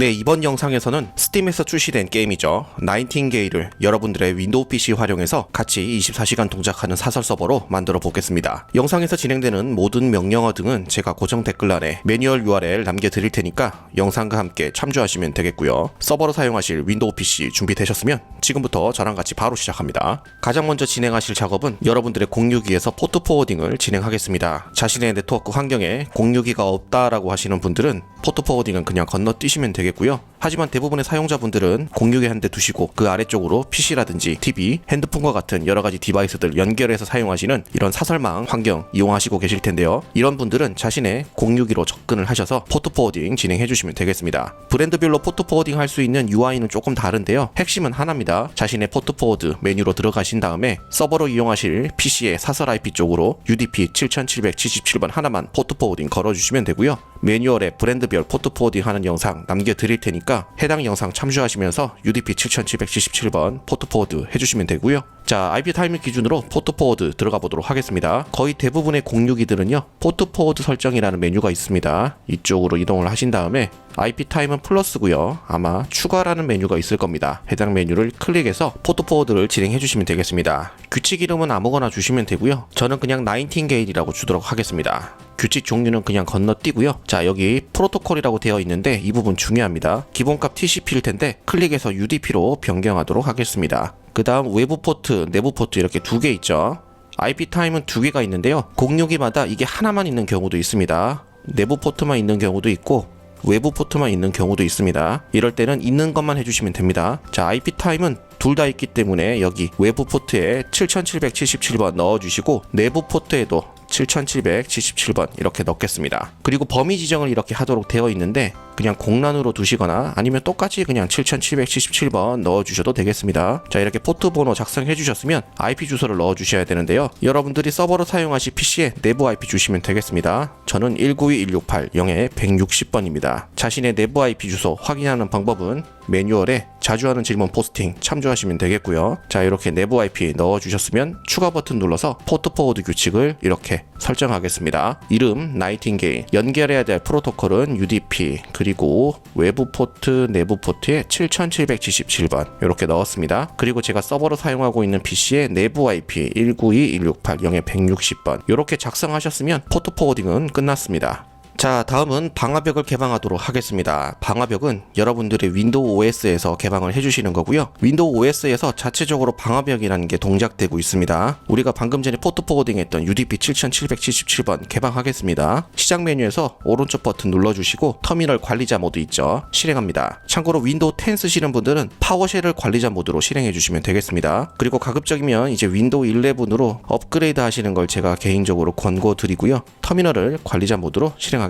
네, 이번 영상에서는 스팀에서 출시된 게임이죠. 나인틴게일을 여러분들의 윈도우 PC 활용해서 같이 24시간 동작하는 사설 서버로 만들어 보겠습니다. 영상에서 진행되는 모든 명령어 등은 제가 고정 댓글란에 매뉴얼 URL 남겨드릴 테니까 영상과 함께 참조하시면 되겠고요. 서버로 사용하실 윈도우 PC 준비되셨으면 지금부터 저랑 같이 바로 시작합니다. 가장 먼저 진행하실 작업은 여러분들의 공유기에서 포트 포워딩을 진행하겠습니다. 자신의 네트워크 환경에 공유기가 없다라고 하시는 분들은 포트 포워딩은 그냥 건너뛰시면 되겠고요. 하지만 대부분의 사용자분들은 공유기 한 대 두시고 그 아래쪽으로 PC라든지 TV, 핸드폰과 같은 여러 가지 디바이스들 연결해서 사용하시는 이런 사설망 환경 이용하시고 계실 텐데요. 이런 분들은 자신의 공유기로 접근을 하셔서 포트 포워딩 진행해 주시면 되겠습니다. 브랜드별로 포트 포워딩 할 수 있는 UI는 조금 다른데요. 핵심은 하나입니다. 자신의 포트 포워드 메뉴로 들어가신 다음에 서버로 이용하실 PC의 사설 IP 쪽으로 UDP 7777번 하나만 포트 포워딩 걸어 주시면 되고요. 매뉴얼에 브랜드별 포트 포워딩 하는 영상 남겨드릴 테니까 해당 영상 참조하시면서 UDP 7777번 포트 포워드 해주시면 되고요. 자, IP 타이밍 기준으로 포트 포워드 들어가 보도록 하겠습니다. 거의 대부분의 공유기들은요, 포트 포워드 설정이라는 메뉴가 있습니다. 이쪽으로 이동을 하신 다음에 IP 타임은 플러스고요. 아마 추가라는 메뉴가 있을 겁니다. 해당 메뉴를 클릭해서 포트 포워드를 진행해 주시면 되겠습니다. 규칙 이름은 아무거나 주시면 되고요. 저는 그냥 19게일이라고 주도록 하겠습니다. 규칙 종류는 그냥 건너뛰고요. 자, 여기 프로토콜이라고 되어 있는데 이 부분 중요합니다. 기본값 TCP일 텐데 클릭해서 UDP로 변경하도록 하겠습니다. 그 다음 외부 포트, 내부 포트 이렇게 두 개 있죠. IP 타임은 두 개가 있는데요. 공유기마다 이게 하나만 있는 경우도 있습니다. 내부 포트만 있는 경우도 있고 외부 포트만 있는 경우도 있습니다. 이럴 때는 있는 것만 해주시면 됩니다. 자, IP 타임은 둘 다 있기 때문에 여기 외부 포트에 7777번 넣어주시고 내부 포트에도 7777번 이렇게 넣겠습니다. 그리고 범위 지정을 이렇게 하도록 되어 있는데 그냥 공란으로 두시거나 아니면 똑같이 그냥 7777번 넣어주셔도 되겠습니다. 자 이렇게 포트 번호 작성해 주셨으면 IP 주소를 넣어 주셔야 되는데요. 여러분들이 서버로 사용하실 PC에 내부 IP 주시면 되겠습니다. 저는 192.168.0에 160번입니다. 자신의 내부 IP 주소 확인하는 방법은 매뉴얼에 자주 하는 질문 포스팅 참조하시면 되겠고요. 자 이렇게 내부 IP 넣어 주셨으면 추가 버튼 눌러서 포트 포워드 규칙을 이렇게 설정하겠습니다. 이름 나이팅게일 연결해야 될 프로토콜은 UDP 그리고 외부 포트 내부 포트에 7777번 이렇게 넣었습니다. 그리고 제가 서버로 사용하고 있는 PC의 내부 IP 192.168.0에 160번 이렇게 작성하셨으면 포트 포워딩은 끝났습니다. 자, 다음은 방화벽을 개방하도록 하겠습니다. 방화벽은 여러분들의 윈도우 OS에서 개방을 해주시는 거고요. 윈도우 OS에서 자체적으로 방화벽이라는 게 동작되고 있습니다. 우리가 방금 전에 포트 포워딩 했던 UDP 7777번 개방하겠습니다. 시작 메뉴에서 오른쪽 버튼 눌러주시고 터미널 관리자 모드 있죠. 실행합니다. 참고로 윈도우 10 쓰시는 분들은 파워쉘을 관리자 모드로 실행해 주시면 되겠습니다. 그리고 가급적이면 이제 윈도우 11으로 업그레이드 하시는 걸 제가 개인적으로 권고 드리고요. 터미널을 관리자 모드로 실행하겠습니다.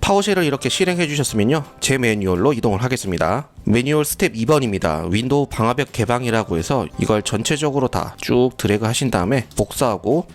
파워쉘을 이렇게 실행해 주셨으면요. 제 매뉴얼로 이동을 하겠습니다. 매뉴얼 스텝 2번입니다. 윈도우 방화벽 개방이라고 해서 이걸 전체적으로 다 쭉 드래그 하신 다음에 복사하고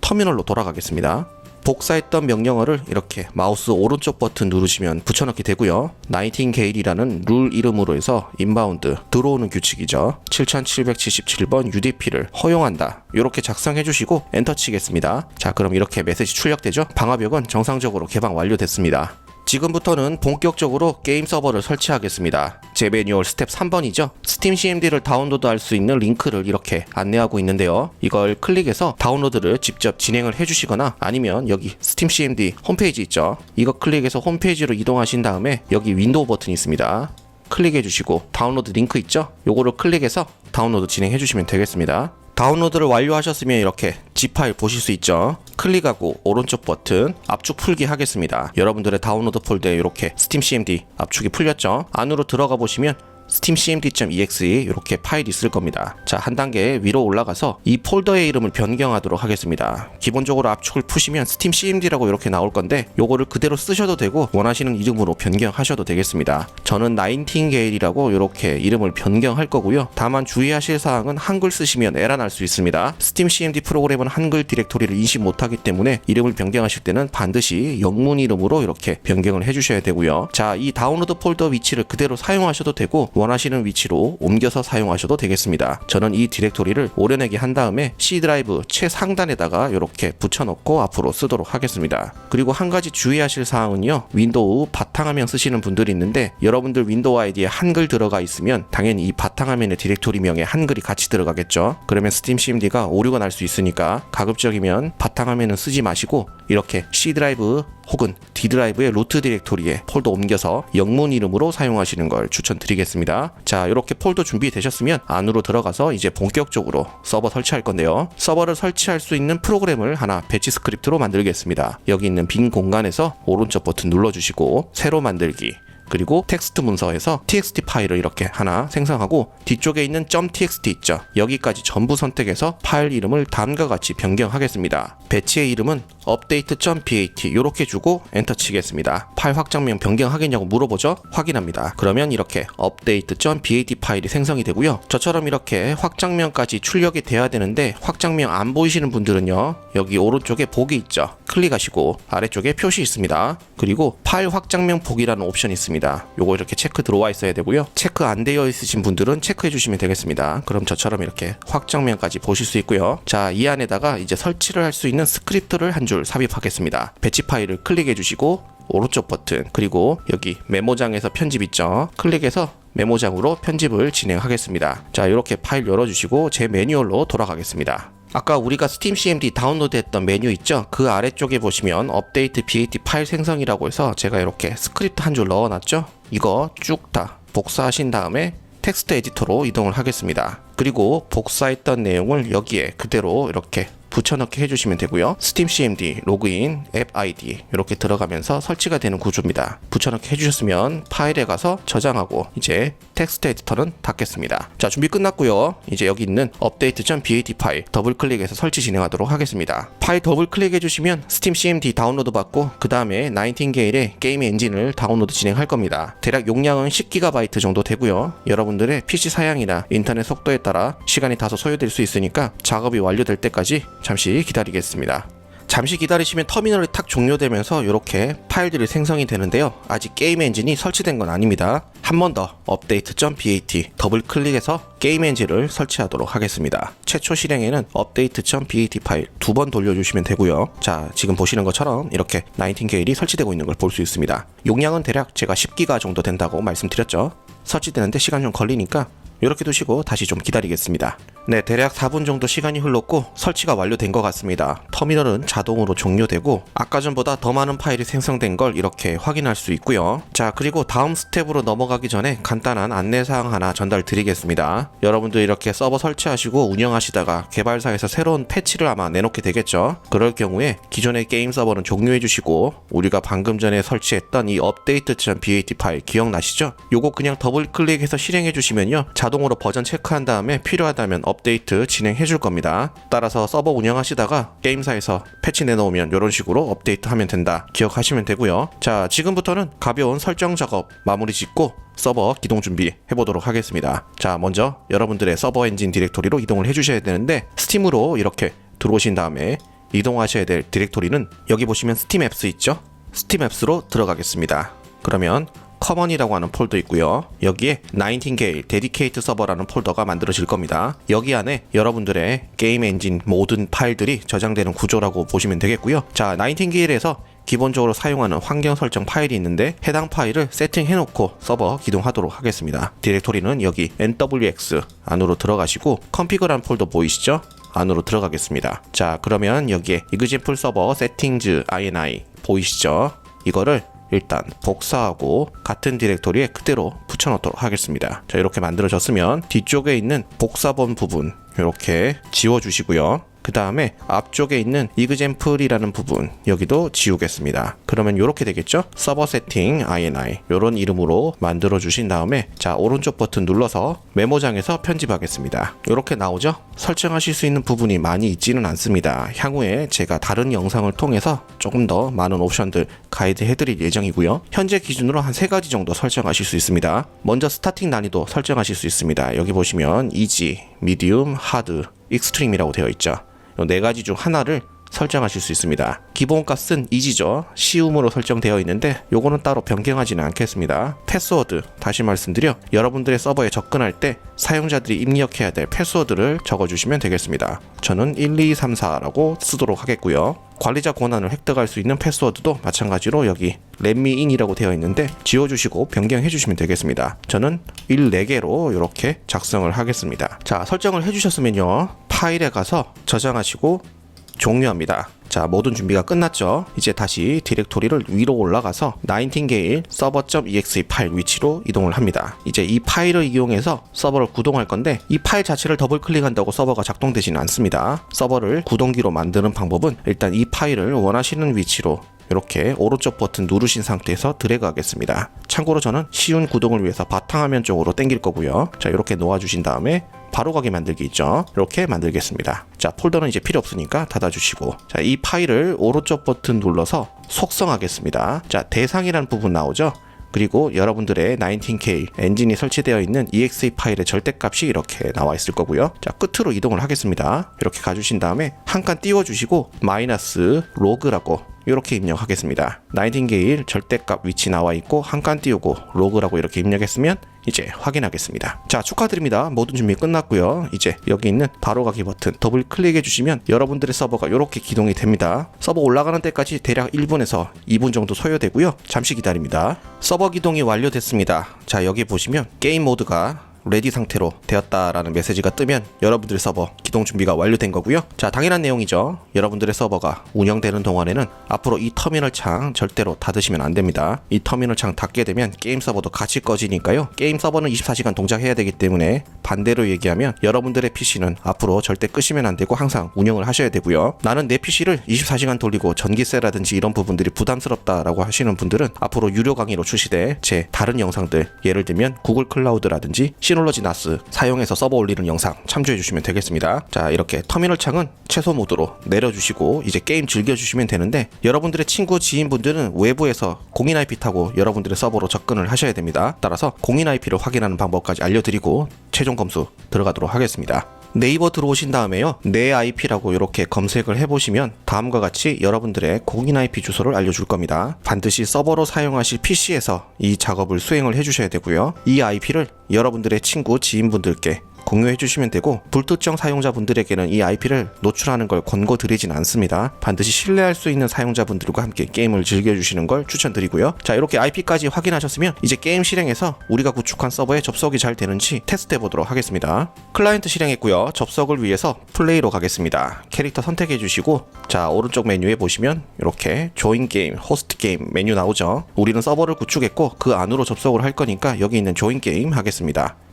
터미널로 돌아가겠습니다. 복사했던 명령어를 이렇게 마우스 오른쪽 버튼 누르시면 붙여넣기 되고요. 나이팅게일이라는 룰 이름으로 해서 인바운드 들어오는 규칙이죠. 7777번 UDP를 허용한다. 이렇게 작성해 주시고 엔터 치겠습니다. 자, 그럼 이렇게 메시지 출력되죠? 방화벽은 정상적으로 개방 완료됐습니다. 지금부터는 본격적으로 게임 서버를 설치하겠습니다. 제 매뉴얼 스텝 3번이죠. 스팀 CMD를 다운로드할 수 있는 링크를 이렇게 안내하고 있는데요. 이걸 클릭해서 다운로드를 직접 진행을 해주시거나 아니면 여기 스팀 CMD 홈페이지 있죠. 이거 클릭해서 홈페이지로 이동하신 다음에 여기 윈도우 버튼이 있습니다. 클릭해 주시고 다운로드 링크 있죠? 요거를 클릭해서 다운로드 진행해 주시면 되겠습니다. 다운로드를 완료하셨으면 이렇게 G 파일 보실 수 있죠. 클릭하고 오른쪽 버튼 압축 풀기 하겠습니다. 여러분들의 다운로드 폴더에 이렇게 스팀 CMD 압축이 풀렸죠. 안으로 들어가 보시면 스팀 cmd.exe 이렇게 파일이 있을 겁니다. 자, 한 단계 위로 올라가서 이 폴더의 이름을 변경하도록 하겠습니다. 기본적으로 압축을 푸시면 스팀 cmd라고 이렇게 나올 건데 요거를 그대로 쓰셔도 되고 원하시는 이름으로 변경하셔도 되겠습니다. 저는 나인팅게일이라고 이렇게 이름을 변경할 거고요. 다만 주의하실 사항은 한글 쓰시면 에러 날 수 있습니다. 스팀 cmd 프로그램은 한글 디렉토리를 인식 못하기 때문에 이름을 변경하실 때는 반드시 영문 이름으로 이렇게 변경을 해주셔야 되고요. 자, 이 다운로드 폴더 위치를 그대로 사용하셔도 되고 원하시는 위치로 옮겨서 사용하셔도 되겠습니다. 저는 이 디렉토리를 오려내기 한 다음에 C 드라이브 최상단에다가 이렇게 붙여놓고 앞으로 쓰도록 하겠습니다. 그리고 한 가지 주의하실 사항은요. 윈도우 바탕화면 쓰시는 분들이 있는데 여러분들 윈도우 아이디에 한글 들어가 있으면 당연히 이 바탕화면의 디렉토리명에 한글이 같이 들어가겠죠. 그러면 스팀 CMD가 오류가 날 수 있으니까 가급적이면 바탕화면은 쓰지 마시고 이렇게 C 드라이브 혹은 D 드라이브의 루트 디렉토리에 폴더 옮겨서 영문 이름으로 사용하시는 걸 추천드리겠습니다. 자, 이렇게 폴더 준비되셨으면 안으로 들어가서 이제 본격적으로 서버 설치할 건데요. 서버를 설치할 수 있는 프로그램을 하나 배치 스크립트로 만들겠습니다. 여기 있는 빈 공간에서 오른쪽 버튼 눌러주시고 새로 만들기 그리고 텍스트 문서에서 txt 파일을 이렇게 하나 생성하고 뒤쪽에 있는 .txt 있죠. 여기까지 전부 선택해서 파일 이름을 다음과 같이 변경하겠습니다. 배치의 이름은 update.bat 이렇게 주고 엔터 치겠습니다. 파일 확장명 변경하겠냐고 물어보죠. 확인합니다. 그러면 이렇게 update.bat 파일이 생성이 되고요. 저처럼 이렇게 확장명까지 출력이 돼야 되는데 확장명 안 보이시는 분들은요. 여기 오른쪽에 보기 있죠. 클릭하시고 아래쪽에 표시 있습니다. 그리고 파일 확장명 보기라는 옵션이 있습니다. 요거 이렇게 체크 들어와 있어야 되고요. 체크 안 되어 있으신 분들은 체크해 주시면 되겠습니다. 그럼 저처럼 이렇게 확장면까지 보실 수 있고요. 자, 이 안에다가 이제 설치를 할 수 있는 스크립트를 한 줄 삽입하겠습니다. 배치 파일을 클릭해 주시고 오른쪽 버튼 그리고 여기 메모장에서 편집 있죠. 클릭해서 메모장으로 편집을 진행하겠습니다. 자, 이렇게 파일 열어주시고 제 매뉴얼로 돌아가겠습니다. 아까 우리가 스팀 CMD 다운로드했던 메뉴 있죠? 그 아래쪽에 보시면 업데이트 BAT 파일 생성이라고 해서 제가 이렇게 스크립트 한 줄 넣어놨죠? 이거 쭉 다 복사하신 다음에 텍스트 에디터로 이동을 하겠습니다. 그리고 복사했던 내용을 여기에 그대로 이렇게 붙여넣기 해주시면 되고요. 스팀 CMD 로그인 앱 아이디 이렇게 들어가면서 설치가 되는 구조입니다. 붙여넣기 해주셨으면 파일에 가서 저장하고 이제 텍스트 에디터는 닫겠습니다. 자 준비 끝났고요. 이제 여기 있는 update.bat 파일 더블 클릭해서 설치 진행하도록 하겠습니다. 파일 더블 클릭해 주시면 스팀 CMD 다운로드 받고 그 다음에 나인틴게일의 게임 엔진을 다운로드 진행할 겁니다. 대략 용량은 10GB 정도 되고요. 여러분들의 PC 사양이나 인터넷 속도에 따라 시간이 다소 소요될 수 있으니까 작업이 완료될 때까지 잠시 기다리겠습니다. 잠시 기다리시면 터미널이 탁 종료되면서 이렇게 파일들이 생성이 되는데요. 아직 게임 엔진이 설치된 건 아닙니다. 한 번 더 update.bat 더블 클릭해서 게임 엔진을 설치하도록 하겠습니다. 최초 실행에는 update.bat 파일 두 번 돌려주시면 되고요. 자, 지금 보시는 것처럼 이렇게 나이팅게일이 설치되고 있는 걸 볼 수 있습니다. 용량은 대략 제가 10기가 정도 된다고 말씀드렸죠. 설치되는데 시간 좀 걸리니까 이렇게 두시고 다시 좀 기다리겠습니다. 네, 대략 4분 정도 시간이 흘렀고 설치가 완료된 것 같습니다. 터미널은 자동으로 종료되고 아까 전보다 더 많은 파일이 생성된 걸 이렇게 확인할 수 있고요. 자, 그리고 다음 스텝으로 넘어가기 전에 간단한 안내사항 하나 전달 드리겠습니다. 여러분들 이렇게 서버 설치하시고 운영하시다가 개발사에서 새로운 패치를 아마 내놓게 되겠죠. 그럴 경우에 기존의 게임 서버는 종료해 주시고 우리가 방금 전에 설치했던 이 update.bat 파일 기억나시죠? 요거 그냥 더블 클릭해서 실행해 주시면요. 자 동으로 버전 체크한 다음에 필요하다면 업데이트 진행해 줄 겁니다. 따라서 서버 운영하시다가 게임사에서 패치 내놓으면 이런 식으로 업데이트 하면 된다. 기억하시면 되고요. 자, 지금부터는 가벼운 설정 작업 마무리 짓고 서버 기동 준비 해보도록 하겠습니다. 자, 먼저 여러분들의 서버 엔진 디렉토리로 이동을 해주셔야 되는데 스팀으로 이렇게 들어오신 다음에 이동하셔야 될 디렉토리는 여기 보시면 스팀 앱스 있죠? 스팀 앱스로 들어가겠습니다. 그러면 커먼이라고 하는 폴더 있고요. 여기에 나인틴게일 데디케이트 서버라는 폴더가 만들어질 겁니다. 여기 안에 여러분들의 게임 엔진 모든 파일들이 저장되는 구조라고 보시면 되겠고요. 자, 나인틴게일에서 기본적으로 사용하는 환경 설정 파일이 있는데 해당 파일을 세팅해 놓고 서버 기동하도록 하겠습니다. 디렉토리는 여기 nwx 안으로 들어가시고 컨피그란 폴더 보이시죠? 안으로 들어가겠습니다. 자, 그러면 여기에 example 서버 settings ini 보이시죠? 이거를 일단 복사하고 같은 디렉토리에 그대로 붙여넣도록 하겠습니다. 자 이렇게 만들어졌으면 뒤쪽에 있는 복사본 부분 이렇게 지워주시고요. 그 다음에 앞쪽에 있는 example이라는 부분 여기도 지우겠습니다. 그러면 이렇게 되겠죠? 서버 세팅 ini 이런 이름으로 만들어 주신 다음에 자 오른쪽 버튼 눌러서 메모장에서 편집하겠습니다. 이렇게 나오죠? 설정하실 수 있는 부분이 많이 있지는 않습니다. 향후에 제가 다른 영상을 통해서 조금 더 많은 옵션들 가이드 해드릴 예정이고요. 현재 기준으로 한 세 가지 정도 설정하실 수 있습니다. 먼저 스타팅 난이도 설정하실 수 있습니다. 여기 보시면 이지, 미디움, 하드, 익스트림이라고 되어 있죠. 이네 가지 중 하나를 설정하실 수 있습니다. 기본값은 이지죠. 쉬움으로 설정되어 있는데 요거는 따로 변경하지는 않겠습니다. 패스워드 다시 말씀드려 여러분들의 서버에 접근할 때 사용자들이 입력해야 될 패스워드를 적어주시면 되겠습니다. 저는 1234라고 쓰도록 하겠고요. 관리자 권한을 획득할 수 있는 패스워드도 마찬가지로 여기 렛미인이라고 되어 있는데 지워주시고 변경해 주시면 되겠습니다. 저는 1, 4개로 이렇게 작성을 하겠습니다. 자 설정을 해주셨으면요 파일에 가서 저장하시고 종료합니다. 자, 모든 준비가 끝났죠. 이제 다시 디렉토리를 위로 올라가서 나인틴게일 서버.exe 파일 위치로 이동을 합니다. 이제 이 파일을 이용해서 서버를 구동할 건데 이 파일 자체를 더블 클릭한다고 서버가 작동되지는 않습니다. 서버를 구동기로 만드는 방법은 일단 이 파일을 원하시는 위치로 이렇게 오른쪽 버튼 누르신 상태에서 드래그 하겠습니다. 참고로 저는 쉬운 구동을 위해서 바탕화면 쪽으로 당길 거고요. 자, 이렇게 놓아주신 다음에 바로 가기 만들기 있죠. 이렇게 만들겠습니다. 자, 폴더는 이제 필요 없으니까 닫아주시고. 자, 이 파일을 오른쪽 버튼 눌러서 속성하겠습니다. 자, 대상이라는 부분 나오죠? 그리고 여러분들의 19K 엔진이 설치되어 있는 exe 파일의 절대값이 이렇게 나와 있을 거고요. 자, 끝으로 이동을 하겠습니다. 이렇게 가주신 다음에 한 칸 띄워주시고 마이너스 로그라고 이렇게 입력하겠습니다. 나이팅게일 절대값 위치 나와 있고 한 칸 띄우고 로그라고 이렇게 입력했으면 이제 확인하겠습니다. 자 축하드립니다. 모든 준비 끝났고요. 이제 여기 있는 바로 가기 버튼 더블 클릭해 주시면 여러분들의 서버가 이렇게 기동이 됩니다. 서버 올라가는 때까지 대략 1분에서 2분 정도 소요되고요. 잠시 기다립니다. 서버 기동이 완료됐습니다. 자 여기 보시면 게임 모드가 레디 상태로 되었다라는 메시지가 뜨면 여러분들의 서버 기동 준비가 완료된 거고요. 자, 당연한 내용이죠. 여러분들의 서버가 운영되는 동안에는 앞으로 이 터미널 창 절대로 닫으시면 안 됩니다. 이 터미널 창 닫게 되면 게임 서버도 같이 꺼지니까요. 게임 서버는 24시간 동작해야 되기 때문에 반대로 얘기하면 여러분들의 PC는 앞으로 절대 끄시면 안 되고 항상 운영을 하셔야 되고요. 나는 내 PC를 24시간 돌리고 전기세라든지 이런 부분들이 부담스럽다라고 하시는 분들은 앞으로 유료 강의로 출시될 제 다른 영상들 예를 들면 구글 클라우드라든지 시놀러지 나스 사용해서 서버 올리는 영상 참조해 주시면 되겠습니다. 자 이렇게 터미널 창은 최소 모드로 내려주시고 이제 게임 즐겨주시면 되는데 여러분들의 친구 지인분들은 외부에서 공인 IP 타고 여러분들의 서버로 접근을 하셔야 됩니다. 따라서 공인 IP를 확인하는 방법까지 알려드리고 최종 검수 들어가도록 하겠습니다. 네이버 들어오신 다음에요. 내 IP라고 이렇게 검색을 해보시면 다음과 같이 여러분들의 공인 IP 주소를 알려줄 겁니다. 반드시 서버로 사용하실 PC에서 이 작업을 수행을 해주셔야 되고요. 이 IP를 여러분들의 친구, 지인분들께 공유해 주시면 되고 불특정 사용자분들에게는 이 IP를 노출하는 걸 권고드리진 않습니다. 반드시 신뢰할 수 있는 사용자분들과 함께 게임을 즐겨주시는 걸 추천드리고요. 자 이렇게 IP까지 확인하셨으면 이제 게임 실행해서 우리가 구축한 서버에 접속이 잘 되는지 테스트해 보도록 하겠습니다. 클라이언트 실행했고요. 접속을 위해서 플레이로 가겠습니다. 캐릭터 선택해 주시고 자 오른쪽 메뉴에 보시면 이렇게 조인 게임, 호스트 게임 메뉴 나오죠. 우리는 서버를 구축했고 그 안으로 접속을 할 거니까 여기 있는 조인 게임 하겠습니다.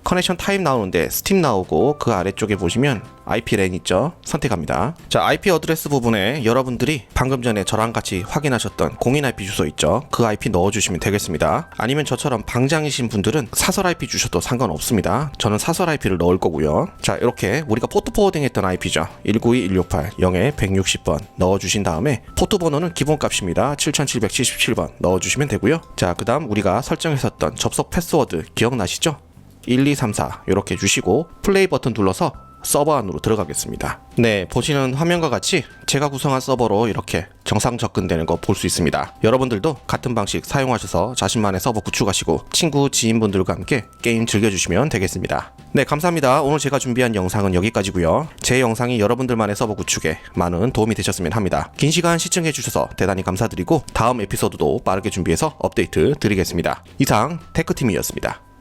커넥션 타입 나오는데 스팀 나오고 그 아래쪽에 보시면 IP 랜 있죠? 선택합니다. 자 IP 어드레스 부분에 여러분들이 방금 전에 저랑 같이 확인하셨던 공인 IP 주소 있죠? 그 IP 넣어주시면 되겠습니다. 아니면 저처럼 방장이신 분들은 사설 IP 주셔도 상관없습니다. 저는 사설 IP를 넣을 거고요. 자 이렇게 우리가 포트 포워딩 했던 IP죠? 192.168 0에 160번 넣어주신 다음에 포트 번호는 기본 값입니다. 7777번 넣어주시면 되고요. 자 그 다음 우리가 설정했었던 접속 패스워드 기억나시죠 1234 이렇게 주시고 플레이 버튼 눌러서 서버 안으로 들어가겠습니다. 네, 보시는 화면과 같이 제가 구성한 서버로 이렇게 정상 접근되는 거 볼 수 있습니다. 여러분들도 같은 방식 사용하셔서 자신만의 서버 구축하시고 친구, 지인분들과 함께 게임 즐겨주시면 되겠습니다. 네, 감사합니다. 오늘 제가 준비한 영상은 여기까지고요. 제 영상이 여러분들만의 서버 구축에 많은 도움이 되셨으면 합니다. 긴 시간 시청해주셔서 대단히 감사드리고 다음 에피소드도 빠르게 준비해서 업데이트 드리겠습니다. 이상 테크팀이었습니다.